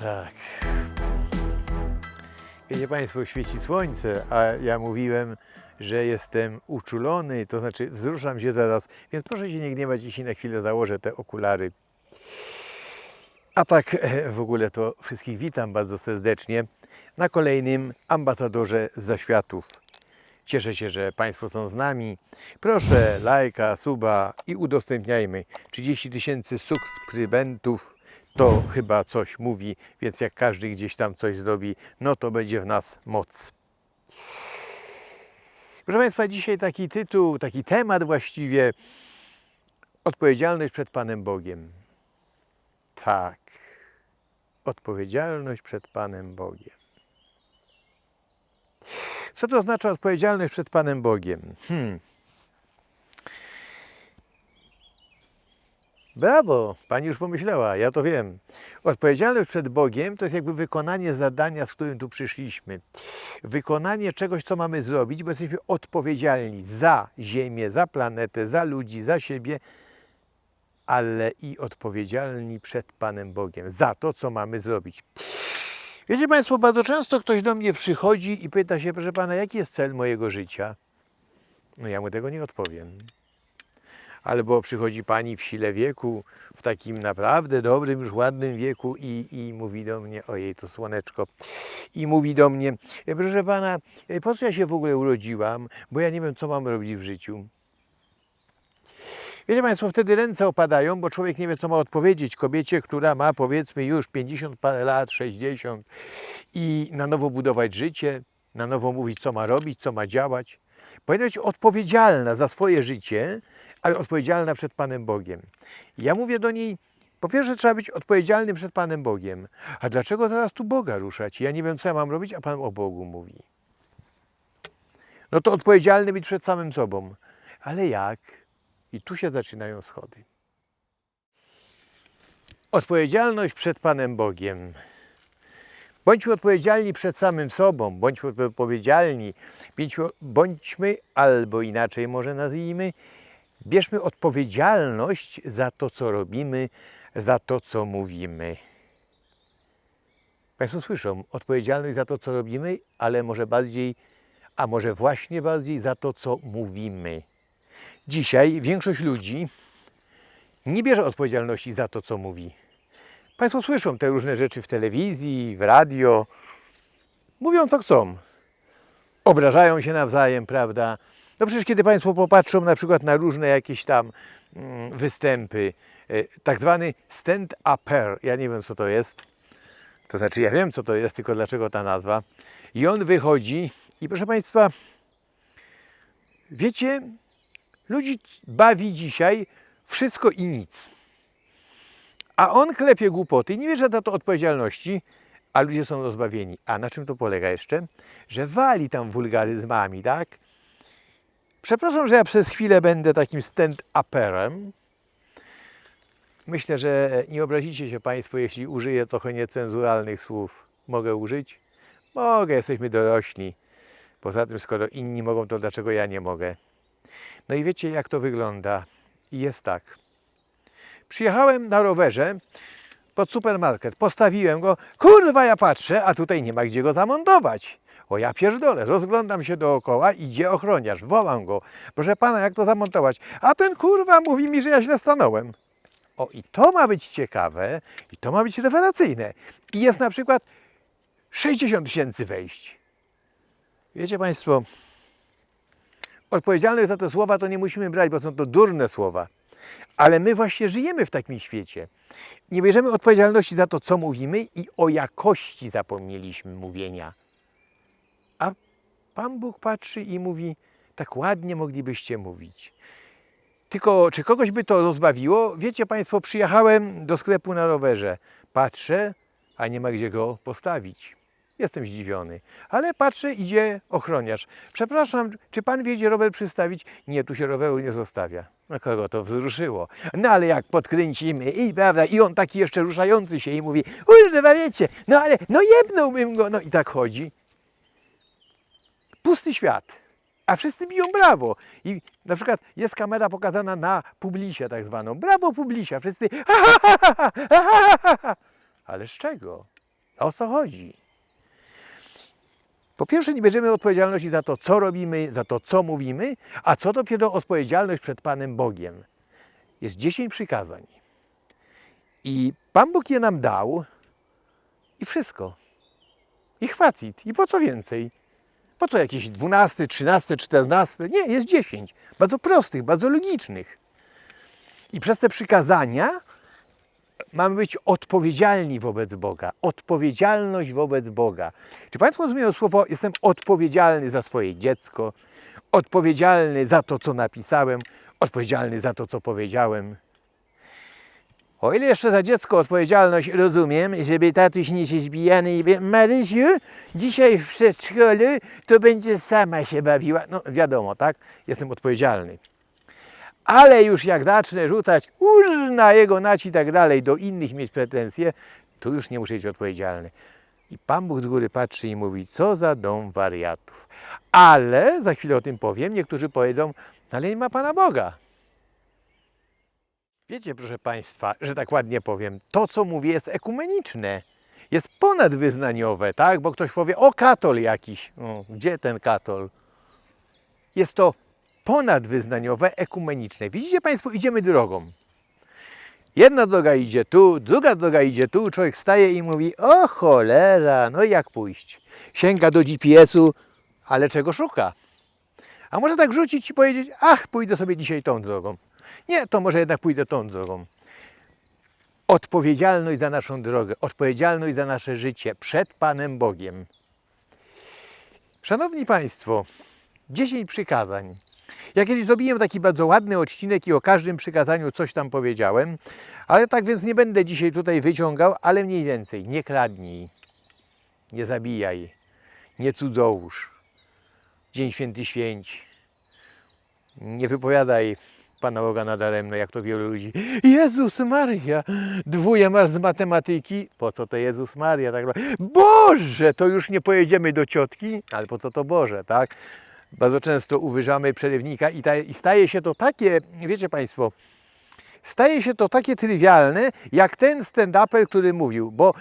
tak. Wiecie Państwo, świeci słońce, a ja mówiłem, że jestem uczulony, to znaczy wzruszam się zaraz, więc proszę się nie gniewać, jeśli na chwilę założę te okulary. A tak e, w ogóle to wszystkich witam bardzo serdecznie na kolejnym ambasadorze zaświatów. Cieszę się, że Państwo są z nami. Proszę lajka, suba i udostępniajmy. 30 tysięcy subskrybentów to chyba coś mówi, więc jak każdy gdzieś tam coś zrobi, no to będzie w nas moc. Proszę Państwa, dzisiaj taki tytuł, taki temat właściwie odpowiedzialność przed Panem Bogiem. Tak, odpowiedzialność przed Panem Bogiem. Co to oznacza odpowiedzialność przed Panem Bogiem? Hmm. Brawo, pani już pomyślała, ja to wiem. Odpowiedzialność przed Bogiem to jest jakby wykonanie zadania, z którym tu przyszliśmy. Wykonanie czegoś, co mamy zrobić, bo jesteśmy odpowiedzialni za Ziemię, za planetę, za ludzi, za siebie, ale i odpowiedzialni przed Panem Bogiem za to, co mamy zrobić. Wiecie Państwo, bardzo często ktoś do mnie przychodzi i pyta się, proszę Pana, jaki jest cel mojego życia? No ja mu tego nie odpowiem. Albo przychodzi Pani w sile wieku, w takim naprawdę dobrym, już ładnym wieku i, i mówi do mnie, ojej, to słoneczko, i mówi do mnie, proszę Pana, po co ja się w ogóle urodziłam, bo ja nie wiem, co mam robić w życiu. Wiecie Państwo, wtedy ręce opadają, bo człowiek nie wie, co ma odpowiedzieć kobiecie, która ma powiedzmy już 50 parę lat, 60 i na nowo budować życie, na nowo mówić, co ma robić, co ma działać. Powinna być odpowiedzialna za swoje życie, ale odpowiedzialna przed Panem Bogiem. Ja mówię do niej, po pierwsze trzeba być odpowiedzialnym przed Panem Bogiem. A dlaczego teraz tu Boga ruszać? Ja nie wiem, co ja mam robić, a Pan o Bogu mówi. No to odpowiedzialny być przed samym sobą. Ale jak? I tu się zaczynają schody. Odpowiedzialność przed Panem Bogiem. Bądźmy odpowiedzialni przed samym sobą, bądźmy odpowiedzialni, bądźmy albo inaczej może nazwijmy, bierzmy odpowiedzialność za to, co robimy, za to, co mówimy. Państwo słyszą, odpowiedzialność za to, co robimy, ale może bardziej, a może właśnie bardziej za to, co mówimy. Dzisiaj większość ludzi nie bierze odpowiedzialności za to, co mówi. Państwo słyszą te różne rzeczy w telewizji, w radio. Mówią, co chcą. Obrażają się nawzajem, prawda? No przecież kiedy Państwo popatrzą na przykład na różne jakieś tam mm, występy, e, tak zwany stand-upper, ja nie wiem, co to jest. To znaczy, ja wiem, co to jest, tylko dlaczego ta nazwa. I on wychodzi i proszę Państwa, wiecie, Ludzi bawi dzisiaj wszystko i nic. A on klepie głupoty i nie bierze za to odpowiedzialności, a ludzie są rozbawieni. A na czym to polega jeszcze? Że wali tam wulgaryzmami, tak? Przepraszam, że ja przez chwilę będę takim stand-uperem. Myślę, że nie obrazicie się Państwo, jeśli użyję trochę niecenzuralnych słów. Mogę użyć? Mogę, jesteśmy dorośli. Poza tym, skoro inni mogą, to dlaczego ja nie mogę? No i wiecie, jak to wygląda. Jest tak. Przyjechałem na rowerze pod supermarket, postawiłem go, kurwa ja patrzę, a tutaj nie ma gdzie go zamontować. O ja pierdolę, rozglądam się dookoła, idzie ochroniarz, wołam go. Proszę pana, jak to zamontować? A ten kurwa mówi mi, że ja źle stanąłem. O i to ma być ciekawe, i to ma być rewelacyjne. I jest na przykład 60 tysięcy wejść. Wiecie państwo, odpowiedzialność za te słowa to nie musimy brać, bo są to durne słowa. Ale my właśnie żyjemy w takim świecie. Nie bierzemy odpowiedzialności za to, co mówimy i o jakości zapomnieliśmy mówienia. Pan Bóg patrzy i mówi, tak ładnie moglibyście mówić. Tylko czy kogoś by to rozbawiło? Wiecie Państwo, przyjechałem do sklepu na rowerze. Patrzę, a nie ma gdzie go postawić. Jestem zdziwiony. Ale patrzę, idzie ochroniarz. Przepraszam, czy pan wie, gdzie rower przystawić? Nie, tu się roweru nie zostawia. No kogo to wzruszyło. No ale jak podkręcimy i prawda, i on taki jeszcze ruszający się i mówi, kurwa wiecie, no ale, no jebnąłbym go. No i tak chodzi. Pusty świat. A wszyscy biją brawo. I na przykład jest kamera pokazana na publisie tak zwaną. Brawo publisia. Wszyscy. Ale z czego? O co chodzi? Po pierwsze, nie bierzemy odpowiedzialności za to, co robimy, za to, co mówimy, a co dopiero odpowiedzialność przed Panem Bogiem. Jest 10 przykazań. I Pan Bóg je nam dał i wszystko. I chwacit. I po co więcej? Po co jakieś 12, 13, 14? Nie, jest 10. Bardzo prostych, bardzo logicznych. I przez te przykazania mamy być odpowiedzialni wobec Boga. Odpowiedzialność wobec Boga. Czy Państwo rozumieją słowo, jestem odpowiedzialny za swoje dziecko, odpowiedzialny za to, co napisałem, odpowiedzialny za to, co powiedziałem. O ile jeszcze za dziecko odpowiedzialność rozumiem, żeby tatuś nie się zbijany i wie, Marysiu, dzisiaj w przedszkolu to będzie sama się bawiła. No wiadomo, tak? Jestem odpowiedzialny. Ale już jak zacznę rzucać na jego nać i tak dalej, do innych mieć pretensje, to już nie muszę być odpowiedzialny. I Pan Bóg z góry patrzy i mówi, co za dom wariatów. Ale, za chwilę o tym powiem, niektórzy powiedzą, ale nie ma Pana Boga. Wiecie, proszę Państwa, że tak ładnie powiem, to co mówię jest ekumeniczne. Jest ponadwyznaniowe, tak? Bo ktoś powie, o katol jakiś. O, gdzie ten katol? Jest to ponadwyznaniowe, ekumeniczne. Widzicie Państwo, idziemy drogą. Jedna droga idzie tu, druga droga idzie tu, człowiek staje i mówi, o cholera, no jak pójść? Sięga do GPS-u, ale czego szuka? A może tak rzucić i powiedzieć, ach, pójdę sobie dzisiaj tą drogą. Nie, to może jednak pójdę tą drogą. Odpowiedzialność za naszą drogę, odpowiedzialność za nasze życie przed Panem Bogiem. Szanowni Państwo, 10 przykazań. Ja kiedyś zrobiłem taki bardzo ładny odcinek i o każdym przykazaniu coś tam powiedziałem, ale tak więc nie będę dzisiaj tutaj wyciągał, ale mniej więcej. Nie kradnij, nie zabijaj, nie cudzołóż, Dzień Święty Święć, nie wypowiadaj Pana Boga nadaremno, jak to wielu ludzi. Jezus Maria, dwóje masz z matematyki. Po co to Jezus Maria? Tak, Boże, to już nie pojedziemy do ciotki, ale po co to Boże, tak? Bardzo często uwyżamy przerywnika i, ta, i staje się to takie, wiecie Państwo, staje się to takie trywialne, jak ten stand-uper, który mówił, bo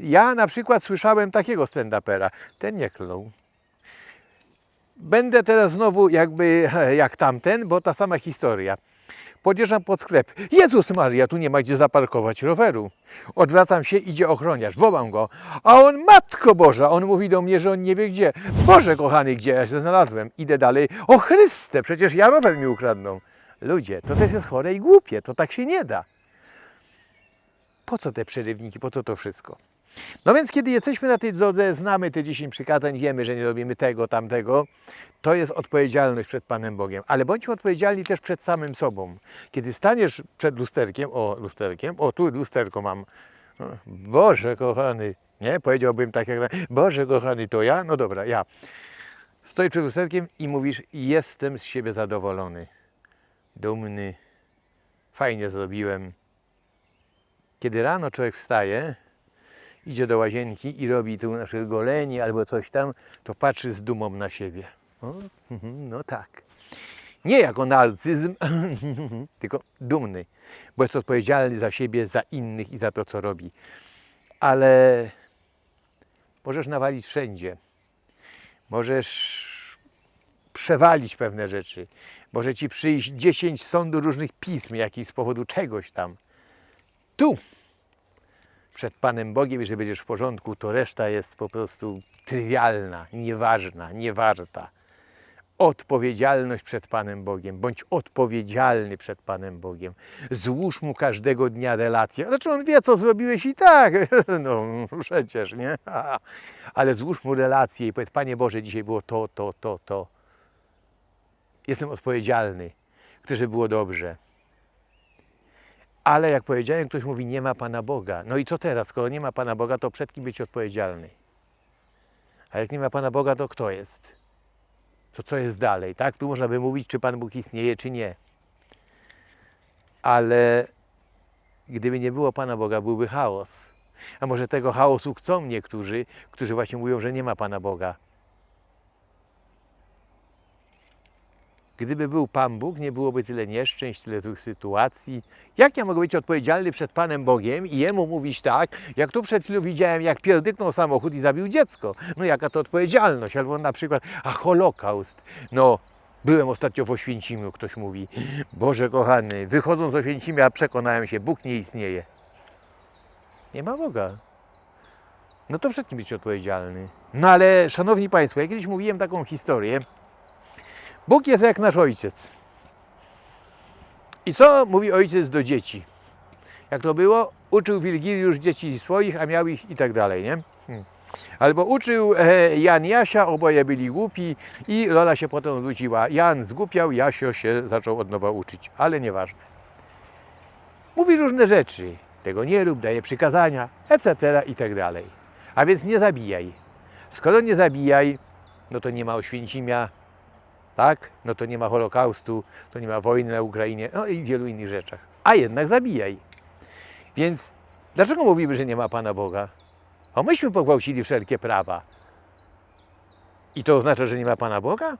ja na przykład słyszałem takiego stand-upera, ten nie klął. Będę teraz znowu jakby jak tamten, bo ta sama historia. Podjeżdżam pod sklep. Jezus Maria, tu nie ma gdzie zaparkować roweru. Odwracam się, idzie ochroniarz, wołam go. A on, Matko Boża, on mówi do mnie, że on nie wie gdzie. Boże kochany, gdzie ja się znalazłem? Idę dalej. O Chryste, przecież ja rower mi ukradną. Ludzie, to też jest chore i głupie, to tak się nie da. Po co te przerywniki, po co to wszystko? No więc kiedy jesteśmy na tej drodze, znamy te 10 przykazań, wiemy, że nie robimy tego, tamtego, to jest odpowiedzialność przed Panem Bogiem. Ale bądźmy odpowiedzialni też przed samym sobą. Kiedy staniesz przed lusterkiem, o lusterkiem, o tu lusterko mam, O, Boże kochany, nie? Powiedziałbym tak jak, Boże kochany, to ja? No dobra, ja. Stoisz przed lusterkiem i mówisz, jestem z siebie zadowolony, dumny, fajnie zrobiłem. Kiedy rano człowiek wstaje, idzie do łazienki i robi tu na przykład golenie albo coś tam, to patrzy z dumą na siebie. O, mhm, no tak. Nie jako narcyzm, tylko dumny, bo jest odpowiedzialny za siebie, za innych i za to, co robi. Ale możesz nawalić wszędzie. Możesz przewalić pewne rzeczy. Może ci przyjść 10 sądu różnych pism, jakiś z powodu czegoś tam. Tu przed Panem Bogiem, jeżeli będziesz w porządku, to reszta jest po prostu trywialna, nieważna, niewarta. Odpowiedzialność przed Panem Bogiem, bądź odpowiedzialny przed Panem Bogiem. Złóż mu każdego dnia relację. Znaczy on wie, co zrobiłeś i tak, no przecież, nie? Ale złóż mu relację i powiedz, Panie Boże, dzisiaj było to, to, to, to. Jestem odpowiedzialny. Chcę, żeby było dobrze. Ale jak powiedziałem, ktoś mówi, nie ma Pana Boga. No i co teraz? Skoro nie ma Pana Boga, to przed kim być odpowiedzialny? A jak nie ma Pana Boga, to kto jest? To co jest dalej? Tak? Tu można by mówić, czy Pan Bóg istnieje, czy nie. Ale gdyby nie było Pana Boga, byłby chaos. A może tego chaosu chcą niektórzy, którzy właśnie mówią, że nie ma Pana Boga. Gdyby był Pan Bóg, nie byłoby tyle nieszczęść, tyle złych sytuacji. Jak ja mogę być odpowiedzialny przed Panem Bogiem i Jemu mówić tak, jak tu przed chwilą widziałem, jak pierdyknął samochód i zabił dziecko. No jaka to odpowiedzialność? Albo na przykład, a Holokaust. No, byłem ostatnio w Oświęcimiu, ktoś mówi, Boże kochany, wychodząc z Oświęcimia przekonałem się, Bóg nie istnieje. Nie ma Boga. No to przed kim być odpowiedzialny? No ale, szanowni Państwo, ja kiedyś mówiłem taką historię, Bóg jest jak nasz ojciec. I co mówi ojciec do dzieci? Jak to było? Uczył Wilgiliusz dzieci swoich, a miał ich i tak dalej, nie? Hmm. Albo uczył e, Jan Jasia, oboje byli głupi i rola się potem odwróciła. Jan zgłupiał, Jasio się zaczął od nowa uczyć, ale nieważne. Mówi różne rzeczy. Tego nie rób, daje przykazania, etc. i tak dalej. A więc nie zabijaj. Skoro nie zabijaj, no to nie ma Oświęcimia, tak? No to nie ma Holokaustu, to nie ma wojny na Ukrainie, no i wielu innych rzeczach. A jednak zabijaj. Więc dlaczego mówimy, że nie ma Pana Boga? Bo myśmy pogwałcili wszelkie prawa. I to oznacza, że nie ma Pana Boga?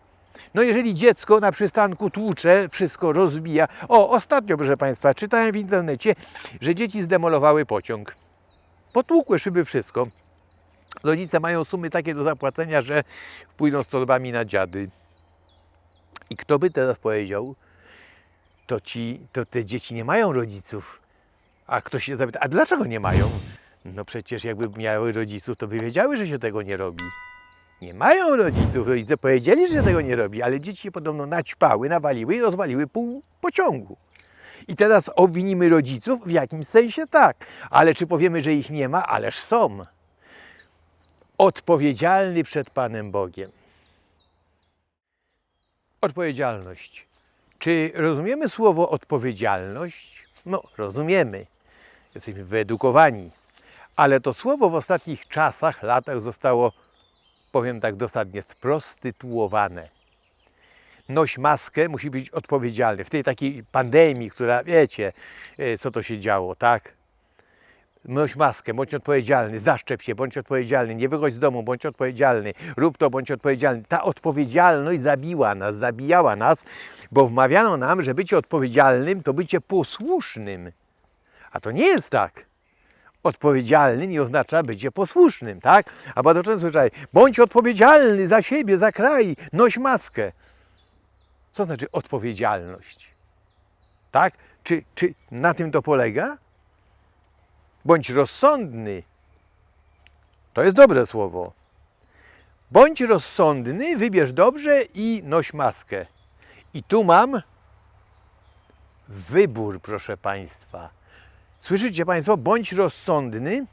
No jeżeli dziecko na przystanku tłucze, wszystko rozbija. O, ostatnio, proszę Państwa, czytałem w internecie, że dzieci zdemolowały pociąg. Potłukły szyby, wszystko. Rodzice mają sumy takie do zapłacenia, że pójdą z torbami na dziady. I kto by teraz powiedział, to, ci, to te dzieci nie mają rodziców. A ktoś się zapyta, a dlaczego nie mają? No przecież jakby miały rodziców, to by wiedziały, że się tego nie robi. Nie mają rodziców. Rodzice powiedzieli, że się tego nie robi, ale dzieci się podobno naćpały, nawaliły i rozwaliły pół pociągu. I teraz obwinimy rodziców? W jakimś sensie tak. Ale czy powiemy, że ich nie ma? Ależ są. Odpowiedzialny przed Panem Bogiem. Odpowiedzialność. Czy rozumiemy słowo odpowiedzialność? No, rozumiemy. Jesteśmy wyedukowani. Ale to słowo w ostatnich czasach, latach zostało, powiem tak dosadnie, sprostytuowane. Noś maskę, musi być odpowiedzialny. W tej takiej pandemii, która, wiecie, e, co to się działo, tak? Noś maskę, bądź odpowiedzialny, zaszczep się, bądź odpowiedzialny, nie wychodź z domu, bądź odpowiedzialny, rób to, bądź odpowiedzialny. Ta odpowiedzialność zabiła nas, zabijała nas, bo wmawiano nam, że bycie odpowiedzialnym to bycie posłusznym. A to nie jest tak. Odpowiedzialny nie oznacza bycie posłusznym, tak? A bardzo często słyszałem, bądź odpowiedzialny za siebie, za kraj, noś maskę. Co znaczy odpowiedzialność? Tak? Czy, czy na tym to polega? Bądź rozsądny. To jest dobre słowo. Bądź rozsądny, wybierz dobrze i noś maskę. I tu mam wybór, proszę Państwa. Słyszycie Państwo? Bądź rozsądny,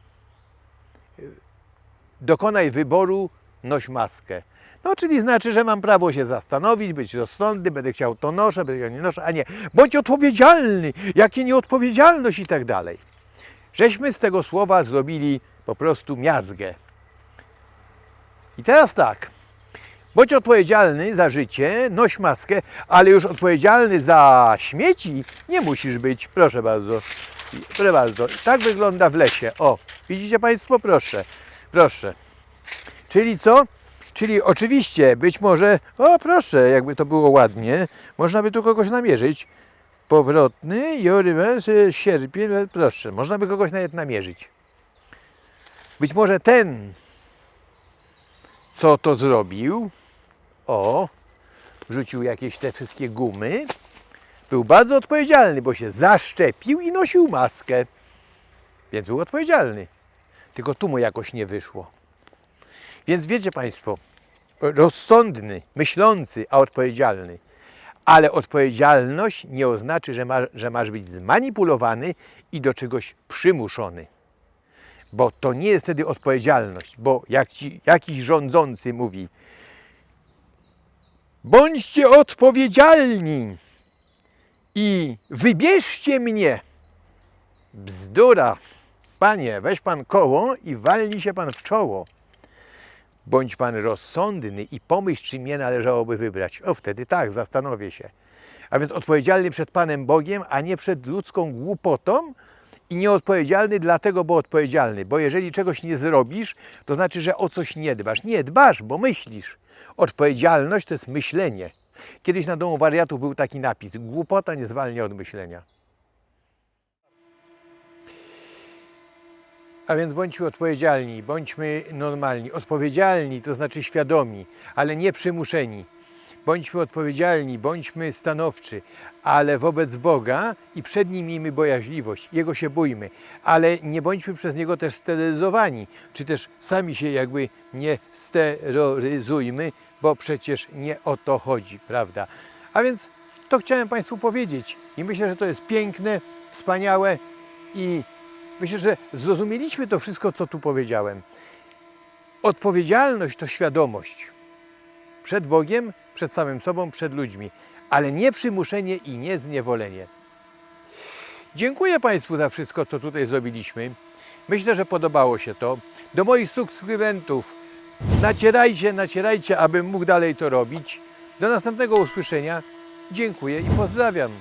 dokonaj wyboru, noś maskę. No, czyli znaczy, że mam prawo się zastanowić, być rozsądny, będę chciał to noszę, będę chciał nie noszę, a nie. Bądź odpowiedzialny, jakie nieodpowiedzialność i tak dalej. Żeśmy z tego słowa zrobili po prostu miazgę. I teraz tak. Bądź odpowiedzialny za życie, noś maskę, ale już odpowiedzialny za śmieci nie musisz być. Proszę bardzo. Proszę bardzo. Tak wygląda w lesie. O, widzicie Państwo? Proszę. Proszę. Czyli co? Czyli oczywiście być może, o proszę, jakby to było ładnie, można by tu kogoś namierzyć. Powrotny, jorybę, sierpień, proszę, można by kogoś nawet namierzyć. Być może ten, co to zrobił, o, rzucił jakieś te wszystkie gumy, był bardzo odpowiedzialny, bo się zaszczepił i nosił maskę. Więc był odpowiedzialny. Tylko tu mu jakoś nie wyszło. Więc wiecie Państwo, rozsądny, myślący, a odpowiedzialny. Ale odpowiedzialność nie oznacza, że, ma, że masz być zmanipulowany i do czegoś przymuszony. Bo to nie jest wtedy odpowiedzialność, bo jak ci jakiś rządzący mówi, bądźcie odpowiedzialni i wybierzcie mnie. Bzdura. Panie, weź pan koło i walnij się pan w czoło. Bądź pan rozsądny i pomyśl, czy mnie należałoby wybrać. O, wtedy tak, zastanowię się. A więc odpowiedzialny przed Panem Bogiem, a nie przed ludzką głupotą i nieodpowiedzialny dlatego, bo odpowiedzialny. Bo jeżeli czegoś nie zrobisz, to znaczy, że o coś nie dbasz. Nie dbasz, bo myślisz. Odpowiedzialność to jest myślenie. Kiedyś na domu wariatów był taki napis: Głupota nie zwalnia od myślenia. A więc bądźmy odpowiedzialni, bądźmy normalni. Odpowiedzialni to znaczy świadomi, ale nie przymuszeni. Bądźmy odpowiedzialni, bądźmy stanowczy, ale wobec Boga i przed Nim miejmy bojaźliwość. Jego się bójmy, ale nie bądźmy przez Niego też steryzowani, czy też sami się jakby nie steroryzujmy, bo przecież nie o to chodzi, prawda? A więc to chciałem Państwu powiedzieć i myślę, że to jest piękne, wspaniałe i myślę, że zrozumieliśmy to wszystko, co tu powiedziałem. Odpowiedzialność to świadomość przed Bogiem, przed samym sobą, przed ludźmi, ale nie przymuszenie i nie zniewolenie. Dziękuję Państwu za wszystko, co tutaj zrobiliśmy. Myślę, że podobało się to. Do moich subskrybentów nacierajcie, nacierajcie, abym mógł dalej to robić. Do następnego usłyszenia. Dziękuję i pozdrawiam.